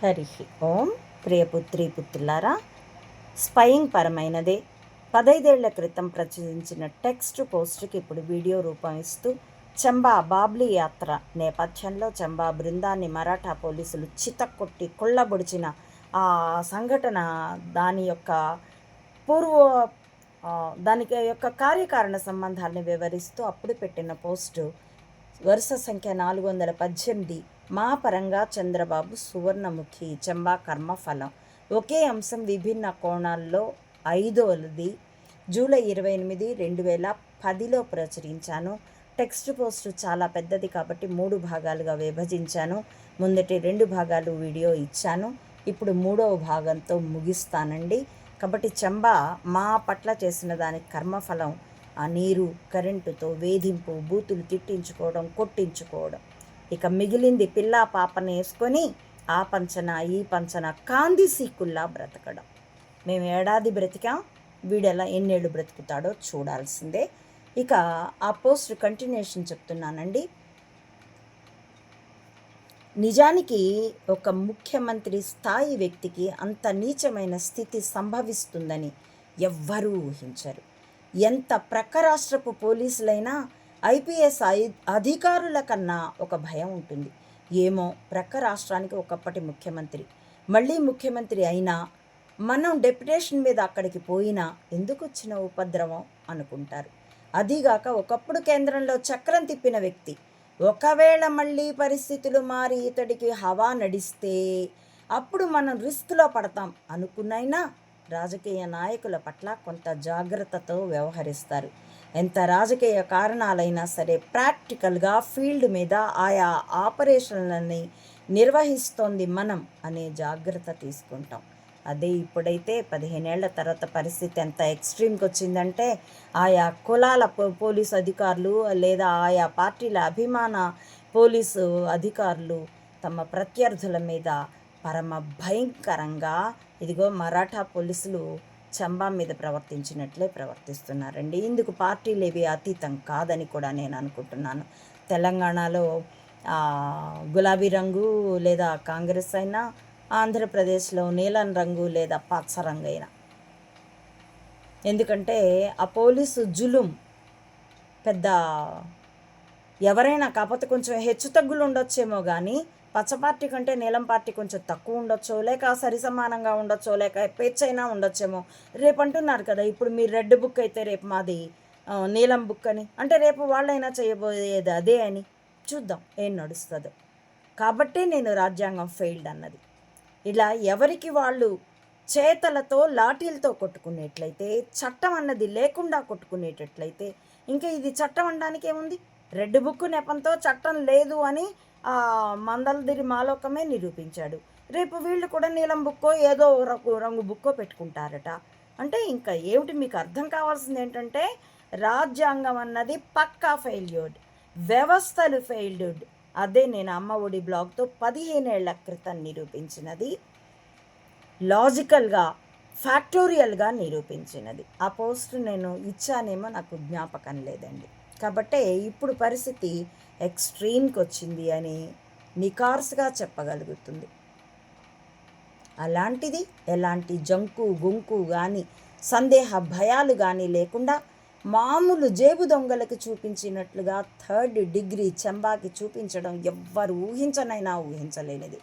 హరి ఓం ప్రియపుత్రి పుత్రులారా spying పరమైనదే. పదైదేళ్ళ క్రితం ప్రచురించిన text పోస్ట్కి ఇప్పుడు వీడియో రూపం ఇస్తూ చంబా బాబ్లీ యాత్ర నేపథ్యంలో చంబా బృందాన్ని మరాఠా పోలీసులు చితక్కొట్టి కొల్లబొడిచిన ఆ సంఘటన దాని యొక్క పూర్వ దానికి యొక్క కార్యకారణ సంబంధాలను వివరిస్తూ అప్పుడు పెట్టిన పోస్టు వరుస సంఖ్య నాలుగు వందల పద్దెనిమిది మా పరంగా చంద్రబాబు సువర్ణముఖి చంబా కర్మఫలం ఒకే అంశం విభిన్న కోణాల్లో ఐదోది జూలై ఇరవై ఎనిమిది రెండు వేల పదిలో ప్రచురించాను. టెక్స్ట్ పోస్ట్ చాలా పెద్దది కాబట్టి మూడు భాగాలుగా విభజించాను. ముందటి రెండు భాగాలు వీడియో ఇచ్చాను. ఇప్పుడు మూడవ భాగంతో ముగిస్తానండి. కాబట్టి చంబా మా పట్ల చేసిన దానికి కర్మఫలం ఆ నీరు కరెంటుతో వేధింపు బూతులు తిట్టించుకోవడం కొట్టించుకోవడం. ఇక మిగిలింది పిల్ల పాపని వేసుకొని ఆ పంచన ఈ పంచన కాంది సీకుల్లా బ్రతకడం. మేము ఏడాది బ్రతికాం వీడెలా ఎన్నేళ్ళు బ్రతుకుతాడో చూడాల్సిందే. ఇక ఆ పోస్ట్ కంటిన్యూషన్ చెప్తున్నానండి. నిజానికి ఒక ముఖ్యమంత్రి స్థాయి వ్యక్తికి అంత నీచమైన స్థితి సంభవిస్తుందని ఎవ్వరూ ఊహించరు. ఎంత ప్రక్క రాష్ట్రపు పోలీసులైనా ఐపీఎస్ అధికారుల కన్నా ఒక భయం ఉంటుంది. ఏమో ప్రక్క రాష్ట్రానికి ఒకప్పటి ముఖ్యమంత్రి. మళ్ళీ ముఖ్యమంత్రి అయినా మనం డెప్యుటేషన్ మీద అక్కడికి పోయినా ఎందుకు వచ్చిన ఉపద్రవం అనుకుంటారు. అదీగాక ఒకప్పుడు కేంద్రంలో చక్రం తిప్పిన వ్యక్తి. ఒకవేళ మళ్ళీ పరిస్థితులు మారి ఇతడికి హవా నడిస్తే అప్పుడు మనం రిస్క్లో పడతాం అనుకున్నైనా రాజకీయ నాయకుల పట్ల కొంత జాగ్రత్తతో వ్యవహరిస్తారు. ఎంత రాజకీయ కారణాలైనా సరే ప్రాక్టికల్గా ఫీల్డ్ మీద ఆయా ఆపరేషన్లని నిర్వహిస్తోంది మనం అనే జాగ్రత్త తీసుకుంటాం. అదే ఇప్పుడైతే పదిహేనేళ్ళ తర్వాత పరిస్థితి ఎంత ఎక్స్ట్రీమ్కి వచ్చిందంటే ఆయా కులాల పోలీసు అధికారులు లేదా ఆయా పార్టీల అభిమాన పోలీసు అధికారులు తమ ప్రత్యర్థుల మీద పరమ భయంకరంగా ఇదిగో మరాఠా పోలీసులు చంబా మీద ప్రవర్తించినట్లే ప్రవర్తిస్తున్నారండి. ఇందుకు పార్టీలు ఇవి అతీతం కాదని కూడా నేను అనుకుంటున్నాను. తెలంగాణలో గులాబీ రంగు లేదా కాంగ్రెస్ అయినా ఆంధ్రప్రదేశ్లో నీలం రంగు లేదా పచ్చ రంగు అయినా. ఎందుకంటే ఆ పోలీసు జులుం పెద్ద ఎవరైనా కాకపోతే కొంచెం హెచ్చు తగ్గులు ఉండొచ్చేమో కానీ పచ్చ పార్టీ కంటే నీలం పార్టీ కొంచెం తక్కువ ఉండొచ్చు లేక సరి సమానంగా ఉండొచ్చో లేక పేచైనా ఉండొచ్చేమో. రేపు అంటున్నారు కదా ఇప్పుడు మీరు రెడ్ బుక్ అయితే రేపు మాది నీలం బుక్ అని. అంటే రేపు వాళ్ళైనా చేయబోయేది అదే అని. చూద్దాం ఏం నడుస్తుందో. కాబట్టి నేను రాజ్యాంగం ఫెయిల్డ్ అన్నది. ఇలా ఎవరికి వాళ్ళు చేతలతో లాఠీలతో కొట్టుకునేట్లయితే చట్టం అన్నది లేకుండా కొట్టుకునేటట్లయితే ఇంకా ఇది చట్టం అనడానికి ఏముంది రెడ్ బుక్ నెపంతో చట్టం లేదు అని మందలదిరి మాలోకమే నిరూపించాడు. రేపు వీళ్ళు కూడా నీలం బుక్కో ఏదో రంగు రంగు బుక్కో పెట్టుకుంటారట. అంటే ఇంకా ఏమిటి మీకు అర్థం కావాల్సింది ఏంటంటే రాజ్యాంగం అన్నది పక్కా ఫెయిల్యూర్డ్ వ్యవస్థలు ఫెయిల్యూర్డ్. అదే నేను అమ్మ ఒడి బ్లాగ్తో పదిహేనేళ్ళ క్రితం నిరూపించినది. లాజికల్గా ఫ్యాక్టోరియల్గా నిరూపించినది. ఆ పోస్ట్ నేను ఇచ్చానేమో నాకు జ్ఞాపకం లేదండి. కాబట్టే ఇప్పుడు పరిస్థితి ఎక్స్ట్రీమ్కి వచ్చింది అని నికార్స్గా చెప్పగలుగుతుంది. అలాంటిది ఎలాంటి జంకు గుంకు కానీ సందేహ భయాలు కానీ లేకుండా మామూలు జేబు దొంగలకు చూపించినట్లుగా థర్డ్ డిగ్రీ చెంబాకి చూపించడం ఎవ్వరు ఊహించనైనా ఊహించలేనిది.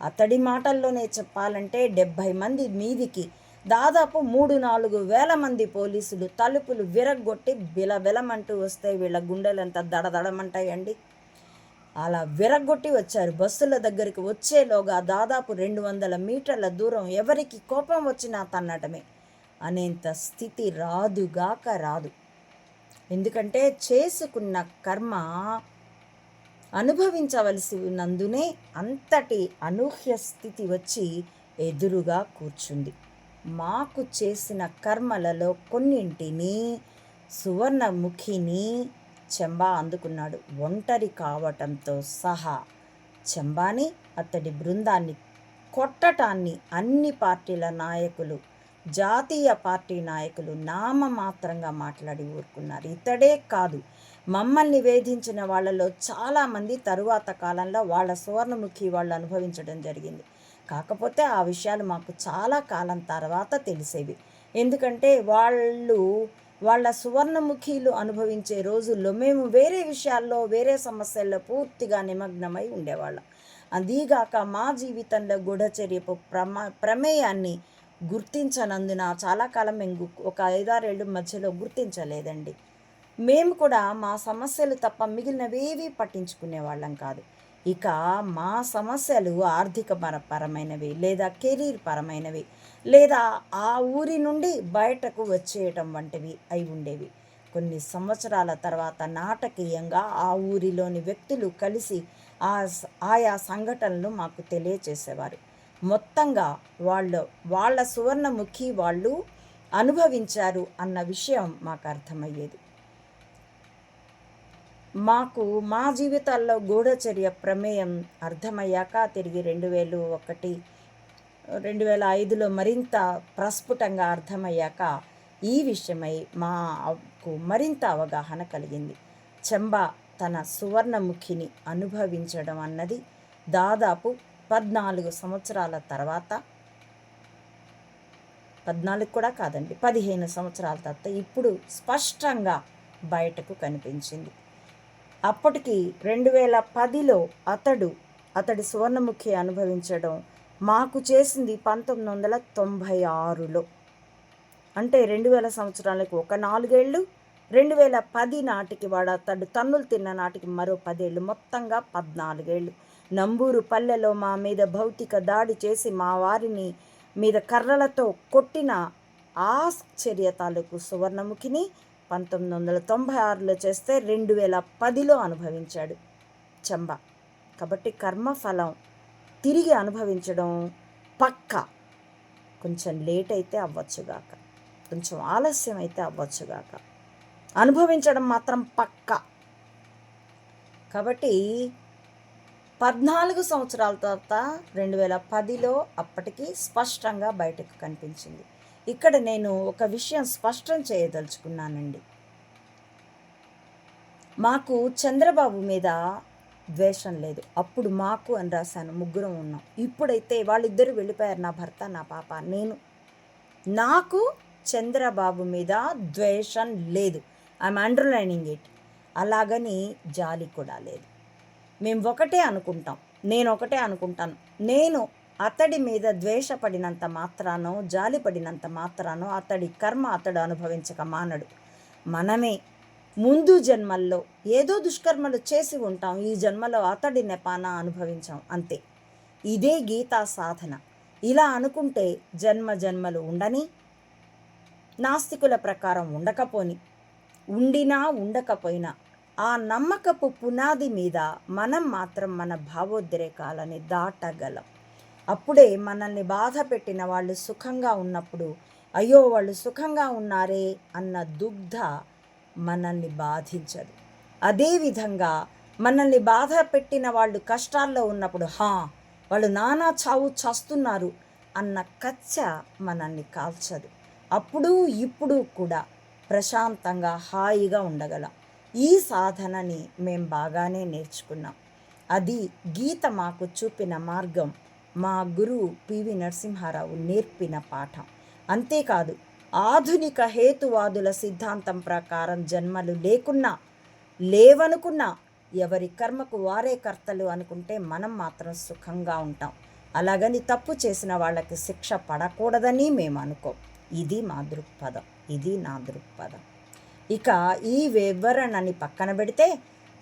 అతడి మాటల్లోనే చెప్పాలంటే డెబ్భై మంది మీదికి దాదాపు మూడు నాలుగు వేల మంది పోలీసులు తలుపులు విరగ్గొట్టి బిలబిలమంటూ వస్తే వీళ్ళ గుండెలంతా దడదడమంటాయండి. అలా విరగ్గొట్టి వచ్చారు. బస్సుల దగ్గరికి వచ్చేలోగా దాదాపు రెండు వందల మీటర్ల దూరం ఎవరికి కోపం వచ్చినా తన్నటమే అనేంత స్థితి రాదుగాక రాదు. ఎందుకంటే చేసుకున్న కర్మ అనుభవించవలసి ఉన్నందునే అంతటి అనూహ్య స్థితి వచ్చి ఎదురుగా కూర్చుంది. మాకు చేసిన కర్మలలో కొన్నింటిని సువర్ణముఖిని చెంబా అందుకున్నాడు. ఒంటరి కావటంతో సహా చెంబాని అతడి బృందాన్ని కొట్టటాన్ని అన్ని పార్టీల నాయకులు జాతీయ పార్టీ నాయకులు నామమాత్రంగా మాట్లాడి ఊరుకున్నారు. ఇతడే కాదు మమ్మల్ని వేధించిన వాళ్ళలో చాలామంది తరువాత కాలంలో వాళ్ళ సువర్ణముఖి వాళ్ళు అనుభవించడం జరిగింది. కాకపోతే ఆ విషయాలు మాకు చాలా కాలం తర్వాత తెలిసేవి. ఎందుకంటే వాళ్ళు వాళ్ళ సువర్ణముఖీలు అనుభవించే రోజుల్లో మేము వేరే విషయాల్లో వేరే సమస్యల్లో పూర్తిగా నిమగ్నమై ఉండేవాళ్ళం. అదీగాక మా జీవితంలో గూఢచర్యపు ప్రమా ప్రమేయాన్ని గుర్తించనందున చాలా కాలం మేము గు- ఒక ఐదారేళ్ళు మధ్యలో గుర్తించలేదండి. మేము కూడా మా సమస్యలు తప్ప మిగిలినవేవి పట్టించుకునే వాళ్ళం కాదు. ఇక మా సమస్యలు ఆర్థిక పరమైనవి లేదా కెరీర్ పరమైనవి లేదా ఆ ఊరి నుండి బయటకు వచ్చేయటం వంటివి అయి ఉండేవి. కొన్ని సంవత్సరాల తర్వాత నాటకీయంగా ఆ ఊరిలోని వ్యక్తులు కలిసి ఆ ఆయా సంఘటనలు మాకు తెలియచేసేవారు. మొత్తంగా వాళ్ళు వాళ్ళ సువర్ణముఖి వాళ్ళు అనుభవించారు అన్న విషయం మాకు అర్థమయ్యేది. మాకు మా జీవితాల్లో గూఢచర్య ప్రమేయం అర్థమయ్యాక తిరిగి రెండు వేలు ఒకటి రెండు వేల ఐదులో మరింత ప్రస్ఫుటంగా అర్థమయ్యాక ఈ విషయమై మాకు మరింత అవగాహన కలిగింది. చెంబా తన సువర్ణముఖిని అనుభవించడం అన్నది దాదాపు పద్నాలుగు సంవత్సరాల తర్వాత పద్నాలుగు కూడా కాదండి పదిహేను సంవత్సరాల తర్వాత ఇప్పుడు స్పష్టంగా బయటకు కనిపించింది. అప్పటికి రెండు వేల పదిలో అతడు అతడి సువర్ణముఖి అనుభవించడం మాకు చేసింది పంతొమ్మిది వందల తొంభై ఆరులో అంటే రెండు వేల సంవత్సరాలకు ఒక నాలుగేళ్ళు రెండు వేల పది నాటికి వాడు అతడు తన్నులు తిన్న నాటికి మరో పదేళ్ళు మొత్తంగా పద్నాలుగేళ్ళు. నంబూరు పల్లెలో మా మీద భౌతిక దాడి చేసి మా వారిని మీద కర్రలతో కొట్టిన ఆశ్చర్య తాలూకు సువర్ణముఖిని పంతొమ్మిది వందల తొంభై ఆరులో చేస్తే రెండు వేల పదిలో అనుభవించాడు చంబ. కాబట్టి కర్మఫలం తిరిగి అనుభవించడం పక్కా. కొంచెం లేట్ అయితే అవ్వచ్చుగాక కొంచెం ఆలస్యం అయితే అవ్వచ్చుగాక అనుభవించడం మాత్రం పక్కా. కాబట్టి పద్నాలుగు సంవత్సరాల తర్వాత రెండు వేల పదిలో అప్పటికి స్పష్టంగా బయటకు కనిపించింది. ఇక్కడ నేను ఒక విషయం స్పష్టం చేయదలుచుకున్నానండి. మాకు చంద్రబాబు మీద ద్వేషం లేదు. అప్పుడు మాకు అని రాశాను ముగ్గురం ఉన్నాం. ఇప్పుడైతే వాళ్ళిద్దరూ వెళ్ళిపోయారు నా భర్త నా పాప. నేను నాకు చంద్రబాబు మీద ద్వేషం లేదు. ఐఎమ్ అండర్లైనింగ్ ఇట్ అలాగని జాలి కూడా లేదు. మేము ఒకటే అనుకుంటాం. నేను ఒకటే అనుకుంటాను. నేను అతడి మీద ద్వేషపడినంత మాత్రానో జాలిపడినంత మాత్రానో అతడి కర్మ అతడు అనుభవించక మానడు. మనమే ముందు జన్మల్లో ఏదో దుష్కర్మలు చేసి ఉంటాం ఈ జన్మలో అతడి నెపాన అనుభవించాం అంతే. ఇదే గీతా సాధన. ఇలా అనుకుంటే జన్మ జన్మలు ఉండని నాస్తికుల ప్రకారం ఉండకపోని ఉండినా ఉండకపోయినా ఆ నమ్మకపు పునాది మీద మనం మాత్రం మన భావోద్రేకాలని దాటగలం. అప్పుడే మనల్ని బాధ పెట్టిన వాళ్ళు సుఖంగా ఉన్నప్పుడు అయ్యో వాళ్ళు సుఖంగా ఉన్నారే అన్న దుగ్ధ మనల్ని బాధించదు. అదేవిధంగా మనల్ని బాధ పెట్టిన వాళ్ళు కష్టాల్లో ఉన్నప్పుడు హా వాళ్ళు నానా చావు చస్తున్నారు అన్న కచ్చ మనల్ని కాల్చదు. అప్పుడు ఇప్పుడు కూడా ప్రశాంతంగా హాయిగా ఉండగలం. ఈ సాధనని మేం బాగానే నేర్చుకున్నాం. అది గీత మాకు చూపిన మార్గం. మా గురువు పివి నరసింహారావు నేర్పిన పాఠం. అంతేకాదు ఆధునిక హేతువాదుల సిద్ధాంతం ప్రకారం జన్మలు లేకున్నా లేవనుకున్నా ఎవరి కర్మకు వారే కర్తలు అనుకుంటే మనం మాత్రం సుఖంగా ఉంటాం. అలాగని తప్పు చేసిన వాళ్ళకి శిక్ష పడకూడదని మేము అనుకోం ఇది మా దృక్పథం. ఇది నా దృక్పథం. ఇక ఈ వివరణని పక్కన పెడితే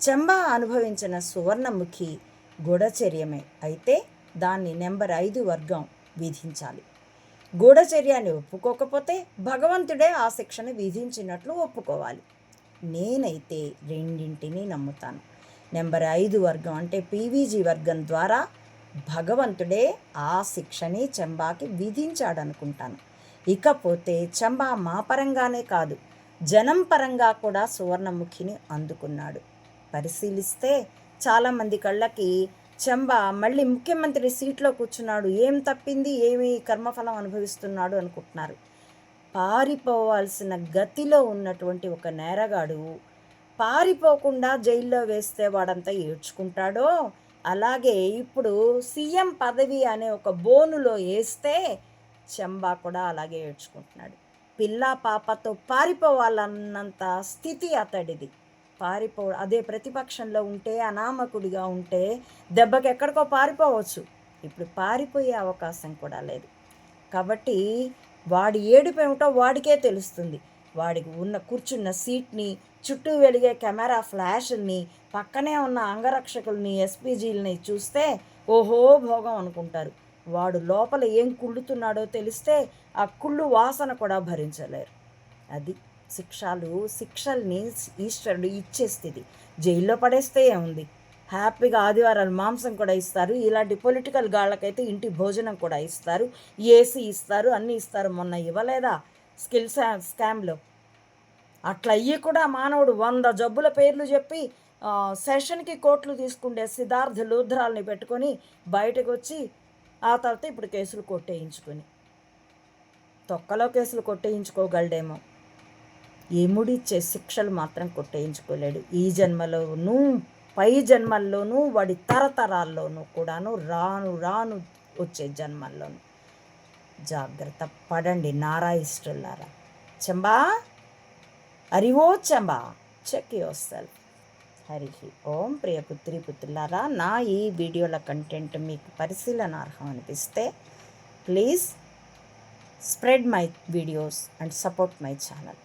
చెంబా అనుభవించిన సువర్ణముఖి గూఢచర్యమే అయితే దాన్ని నెంబర్ ఐదు వర్గం విధించాలి. గూఢచర్యాన్ని ఒప్పుకోకపోతే భగవంతుడే ఆ శిక్షను విధించినట్లు ఒప్పుకోవాలి. నేనైతే రెండింటిని నమ్ముతాను. నెంబర్ ఐదు వర్గం అంటే పీవీజీ వర్గం ద్వారా భగవంతుడే ఆ శిక్షని చెంబాకి విధించాడనుకుంటాను. ఇకపోతే చంబా మా పరంగానే కాదు జనం పరంగా కూడా సువర్ణముఖిని అందుకున్నాడు. పరిశీలిస్తే చాలామంది కళ్ళకి చంబా మళ్ళీ ముఖ్యమంత్రి సీట్లో కూర్చున్నాడు. ఏం తప్పింది? ఏమి కర్మఫలం అనుభవిస్తున్నాడు అనుకుంటున్నారు. పారిపోవాల్సిన గతిలో ఉన్నటువంటి ఒక నేరగాడు పారిపోకుండా జైల్లో వేస్తే వాడంతా ఏడ్చుకుంటాడో? అలాగే ఇప్పుడు సీఎం పదవి అనే ఒక బోనులో వేస్తే చెంబా కూడా అలాగే ఏడ్చుకుంటున్నాడు. పిల్ల పాపతో పారిపోవాలన్నంత స్థితి అతడిది. పారిపో అదే ప్రతిపక్షంలో ఉంటే అనామకుడిగా ఉంటే దెబ్బకి ఎక్కడికో పారిపోవచ్చు. ఇప్పుడు పారిపోయే అవకాశం కూడా లేదు. కాబట్టి వాడి ఏడుపు ఏమిటో వాడికే తెలుస్తుంది. వాడికి ఉన్న కూర్చున్న సీట్ని చుట్టూ వెలిగే కెమెరా ఫ్లాష్ని పక్కనే ఉన్న అంగరక్షకుల్ని ఎస్పీజీలని చూస్తే ఓహో భోగం అనుకుంటారు. వాడు లోపల ఏం కుళ్ళుతున్నాడో తెలిస్తే ఆ కుళ్ళు వాసన కూడా భరించలేరు. అది శిక్షలు శిక్షల్ని ఈశ్వరుడు ఇచ్చే స్థితి జైల్లో పడేస్తే ఏముంది? హ్యాపీగా ఆదివారాలు మాంసం కూడా ఇస్తారు. ఇలాంటి పొలిటికల్ గాళ్ళకైతే ఇంటి భోజనం కూడా ఇస్తారు. ఏసీ ఇస్తారు అన్నీ ఇస్తారు. మొన్న ఇవ్వలేదా స్కిల్ స్కామ్లో? అట్లా అయ్యి కూడా మానవుడు వంద జబ్బుల పేర్లు చెప్పి సెషన్కి కోట్లు తీసుకుండే సిద్ధార్థ లూధ్రాలని పెట్టుకొని బయటకు వచ్చి ఆ తర్వాత ఇప్పుడు కేసులు కొట్టేయించుకొని. తొక్కలో కేసులు కొట్టేయించుకోగలడేమో. ఎముడిచ్చే శిక్షలు మాత్రం కొట్టేయించుకోలేడు. ఈ జన్మలోనూ పై జన్మల్లోనూ వాడి తరతరాల్లోనూ కూడాను రాను రాను వచ్చే జన్మల్లోనూ. జాగ్రత్త పడండి నారాయిష్టులారా చెంబా అరివో చెంబా check yourself Hari Om ప్రియ పుత్రి పుత్రులారా నా ఈ వీడియోల కంటెంట్ మీకు పరిశీలనార్హం అనిపిస్తే please spread my videos and support my channel